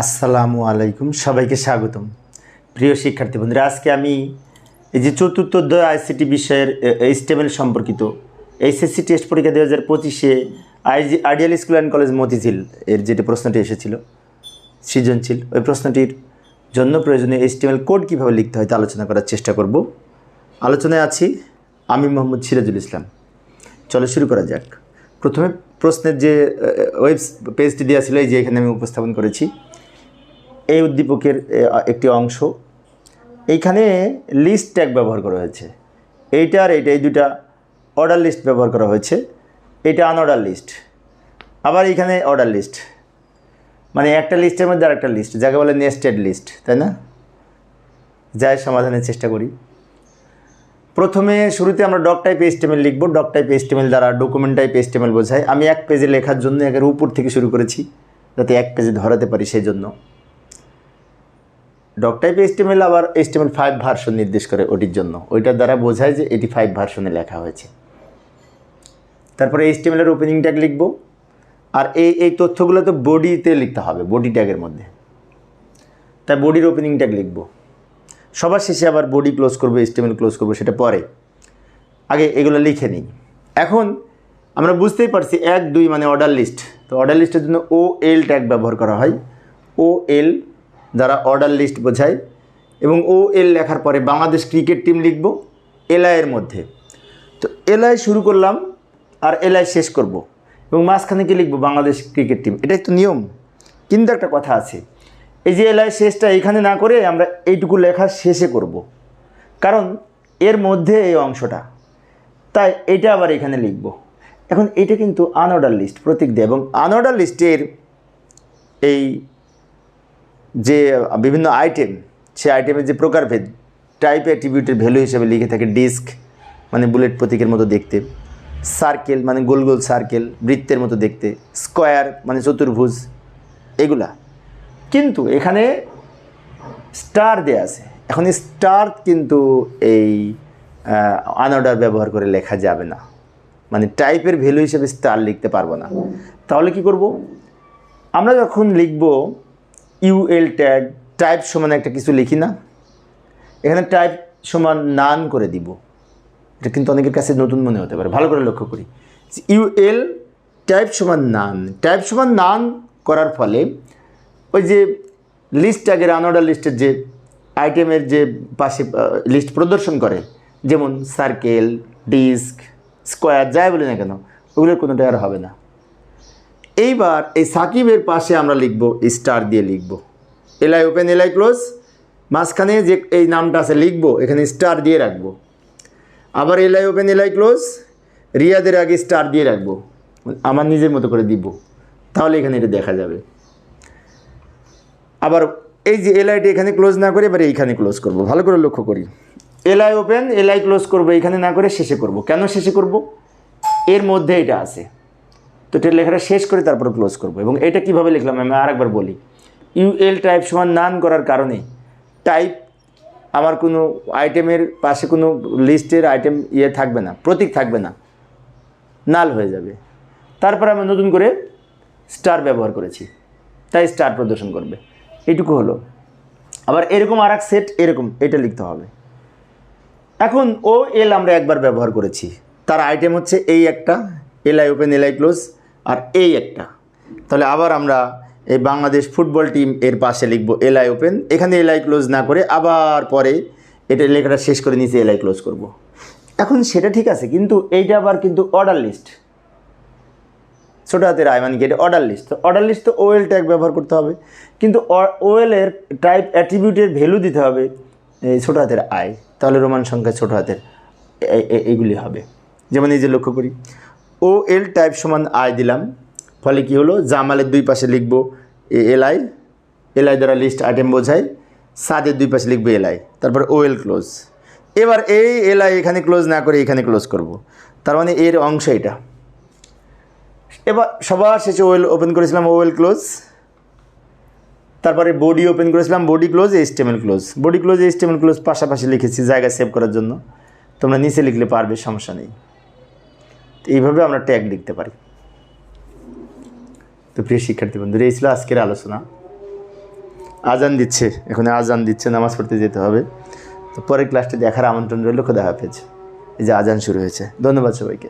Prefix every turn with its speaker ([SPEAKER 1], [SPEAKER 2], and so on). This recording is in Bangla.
[SPEAKER 1] আসসালামু আলাইকুম, সবাইকে স্বাগতম। প্রিয় শিক্ষার্থী বন্ধুরা, আজকে আমি এই যে চতুর্থ অধ্যায় আইসিটি বিষয়ের এইচটিএমএল সম্পর্কিত এইচএসসি টেস্ট পরীক্ষা দু হাজার পঁচিশে IG, ideal school and college Motijheel এর যেটি প্রশ্নটি এসেছিল, সৃজনশীল। ওই প্রশ্নটির জন্য প্রয়োজনীয় এইচটিএমএল কোড কীভাবে লিখতে হয় তা আলোচনা করার চেষ্টা করব। আলোচনায় আছি আমি মোহাম্মদ সিরাজুল ইসলাম। চলো শুরু করা যাক। প্রথমে প্রশ্নের যে ওয়েব পেজটি দেওয়া ছিল, এই যে এখানে আমি উপস্থাপন করেছি। এই উদ্দীপকের একটি অংশ। এইখানে লিস্ট ট্যাগ ব্যবহার করা হয়েছে। এইটা আর এইটা, এই দুটা অর্ডার লিস্ট ব্যবহার করা হয়েছে। এটা আনঅর্ডার লিস্ট আবার এইখানে অর্ডার লিস্ট মানে একটা লিস্টের মধ্যে আর একটা লিস্ট যাকে বলে নেস্টেড লিস্ট তাই না? যাই সমাধানের চেষ্টা করি। প্রথমে শুরুতে আমরা ডক টাইপ এস্টেমেল লিখব। ডক টাইপ এস্টেমেল দ্বারা ডকুমেন্ট টাইপ এস্টেমেল বোঝায়। আমি এক পেজে লেখার জন্য একের উপর থেকে শুরু করেছি, যাতে এক পেজে ধরাতে পারি সেই জন্য। ডক টাইপ এস্টেমেল আবার এস্টেমেল ফাইভ ভার্সন নির্দেশ করে ওটির জন্য। ওইটার দ্বারা বোঝায় যে এটি ফাইভ ভার্সনে লেখা হয়েছে। তারপরে এস্টেমেলের ওপেনিং ট্যাগ লিখব। আর এই এই তথ্যগুলো তো বডিতে লিখতে হবে বডি ট্যাগের মধ্যে। তাই বডির ওপেনিং ট্যাগ লিখব। সবার শেষে আবার বডি ক্লোজ করব এস্টিমেল ক্লোজ করব, সেটা পরে। আগে এগুলো লিখে নিই। এখন আমরা বুঝতেই পারছি এক, দুই মানে অর্ডার লিস্ট তো অর্ডার লিস্টের জন্য ও এল ট্যাগ ব্যবহার করা হয়। ও এল দ্বারা অর্ডার লিস্ট বোঝায় এবং ও এল লেখার পরে বাংলাদেশ ক্রিকেট টিম লিখব এলআইয়ের মধ্যে। তো এলআই শুরু করলাম আর এলআই শেষ করব এবং মাঝখানে কি লিখব বাংলাদেশ ক্রিকেট টিম এটাই তো নিয়ম। কিন্তু একটা কথা আছে, এই যে এলআই শেষটা এখানে না করে আমরা এইটুকু লেখা শেষে করব। কারণ এর মধ্যে এই অংশটা। তাই এটা আবার এখানে লিখব। এখন এটা কিন্তু আনঅর্ডার লিস্ট প্রতীক দেয় এবং আনঅর্ডার লিস্টের এই যে, বিভিন্ন আইটেম সে আইটেমের যে প্রকারভেদ টাইপ অ্যাট্রিবিউটের ভ্যালু হিসেবে লিখে থাকে ডিস্ক মানে বুলেট প্রতীকের মতো দেখতে সার্কেল মানে গোল গোল সার্কেল বৃত্তের মতো দেখতে স্কোয়ার মানে চতুর্ভুজ, এগুলা। কিন্তু এখানে স্টার দেয়া আছে। এখন স্টার কিন্তু এই আনঅর্ডার ব্যবহার করে লেখা যাবে না। মানে টাইপের ভ্যালু হিসেবে স্টার লিখতে পারব না। তাহলে কি করব? আমরা যখন লিখব ইউএল ট্যাগ টাইপ সমান একটা কিছু লিখি না। এখানে টাইপ সমান নান করে দিব। এটা কিন্তু অনেকের কাছে নতুন মনে হতে পারে। ভালো করে লক্ষ্য করি। ইউএল টাইপ সমান নান টাইপ সমান নান করার ফলে ওই যে লিস্ট ট্যাগের আনঅর্ডার লিস্টের যে আইটেমের যে পাশে লিস্ট প্রদর্শন করে, যেমন সার্কেল ডিস্ক স্কোয়ার যাই বলি না কেন, ওগুলোর কোনোটাই আর হবে না। এইবার এই সাকিবের পাশে আমরা লিখব স্টার দিয়ে লিখব। এলআই ওপেন এলাই ক্লোজ মাঝখানে যে এই নামটা আছে, লিখব, এখানে স্টার দিয়ে রাখব। আবার এলআই ওপেন এলাই ক্লোজ রিয়াদের আগে স্টার দিয়ে রাখব। আমার নিজের মতো করে দিব। তাহলে এখানে এটা দেখা যাবে। আবার এই যে এলআইটি এখানে ক্লোজ না করে, এবার এইখানে ক্লোজ করব। ভালো করে লক্ষ্য করি। এলআই ওপেন এলআই ক্লোজ করব। এখানে না করে শেষে করব। কেন শেষে করব? এর মধ্যে এটা আছে। তো এটা লেখাটা শেষ করে তারপর ক্লোজ করব। এবং এটা কীভাবে লিখলাম আমি আরেকবার বলি। ইউএল টাইপ সমান নান করার কারণে টাইপ আমার কোনো আইটেমের পাশে কোনো লিস্টের আইটেম ইয়ে থাকবে না, প্রতীক থাকবে না নাল হয়ে যাবে। তারপর আমি নতুন করে স্টার ব্যবহার করেছি, তাই স্টার প্রদর্শন করবে। এইটুকু হলো। আবার এরকম আর সেট এরকম, এটা লিখতে হবে। এখন ও এল আমরা একবার ব্যবহার করেছি। তার আইটেম হচ্ছে এই একটা এলআই ওপেন এলআই ক্লোজ আর এই একটা। তাহলে আবার আমরা এই বাংলাদেশ ফুটবল টিম এর পাশে লিখব এলআই ওপেন। এখানে এলআই ক্লোজ না করে আবার পরে এটা লেখাটা শেষ করে নিচে এলআই ক্লোজ করব। এখন সেটা ঠিক আছে, কিন্তু এইটা আবার কিন্তু অর্ডার লিস্ট ছোটো হাতের আয় মানে এটা অর্ডার লিস্ট তো অর্ডার লিস্ট তো ওয়েল ট্যাগ ব্যবহার করতে হবে। কিন্তু ওয়েলের টাইপ অ্যাট্রিবিউটের ভ্যালু দিতে হবে এই ছোটো হাতের আয় তাহলে রোমান সংখ্যা ছোটো হাতের এইগুলি হবে। যেমন এই যে লক্ষ্য করি। ও এল টাইপ সমান আয় দিলাম। ফলে কি হলো? জামালের দুই পাশে লিখব এলআই এলআই দ্বারা লিস্ট আইটেম বোঝায় সাদের দুই পাশে লিখব এলআই তারপর ও এল ক্লোজ এবার এই এলআই এখানে ক্লোজ না করে এখানে ক্লোজ করব। তার মানে এর অংশ এটা। এবার সবার শেষে ওয়েল ওপেন করেছিলাম ওয়েল ক্লোজ তারপরে বডি ওপেন করেছিলাম body close HTML close body close HTML close পাশাপাশি লিখেছি জায়গা সেভ করার জন্য। তোমরা নিচে লিখলে পারবে, সমস্যা নেই। এইভাবে আমরা ট্যাগ লিখতে পারি। তো প্রিয় শিক্ষার্থী বন্ধুরা, এই ছিল আজকের আলোচনা। আজান দিচ্ছে, এখানে আজান দিচ্ছে, নামাজ পড়তে যেতে হবে। তো পরের ক্লাসটি দেখার আমন্ত্রণ রইল, খোদা হাফেজ। এই যে আজান শুরু হয়েছে। ধন্যবাদ সবাইকে।